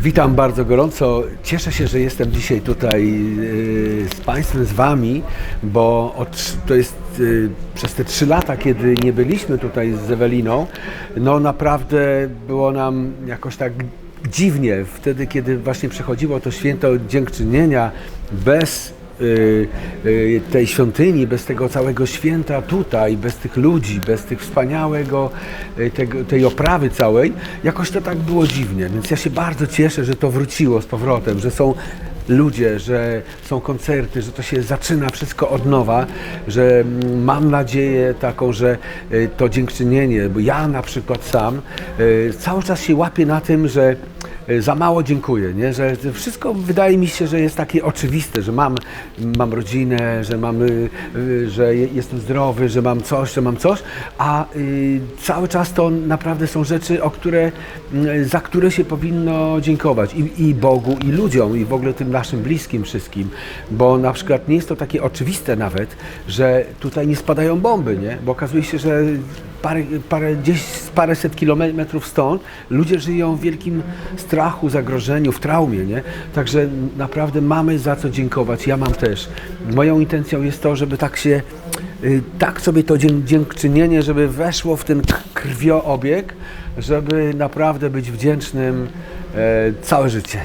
Witam bardzo gorąco. Cieszę się, że jestem dzisiaj tutaj e, z Państwem, z Wami, bo od, to jest e, przez te trzy lata, kiedy nie byliśmy tutaj z Eweliną, no naprawdę było nam jakoś tak dziwnie. Wtedy, kiedy właśnie przechodziło to święto dziękczynienia bez y, y, tej świątyni, bez tego całego święta tutaj, bez tych ludzi, bez tych wspaniałego, y, tego, tej oprawy całej, jakoś to tak było dziwnie. Więc ja się bardzo cieszę, że to wróciło z powrotem, że są ludzie, że są koncerty, że to się zaczyna wszystko od nowa, że mm, mam nadzieję taką, że y, to dziękczynienie, bo ja na przykład sam y, cały czas się łapię na tym, że y, za mało dziękuję, nie? że wszystko wydaje mi się, że jest takie oczywiste, że mam, mam rodzinę, że, mam, y, y, że je- jestem zdrowy, że mam coś, że mam coś, a y, cały czas to naprawdę są rzeczy, o które, y, za które się powinno dziękować I, i Bogu, i ludziom, i w ogóle tym naszym bliskim wszystkim, bo na przykład nie jest to takie oczywiste nawet, że tutaj nie spadają bomby, nie? bo okazuje się, że parę, parę, gdzieś paręset kilometrów stąd ludzie żyją w wielkim strachu, zagrożeniu, w traumie, nie? Także naprawdę mamy za co dziękować. Ja mam też. Moją intencją jest to, żeby tak się, y, tak sobie to dzięk, dziękczynienie, żeby weszło w ten krwioobieg, żeby naprawdę być wdzięcznym e, całe życie.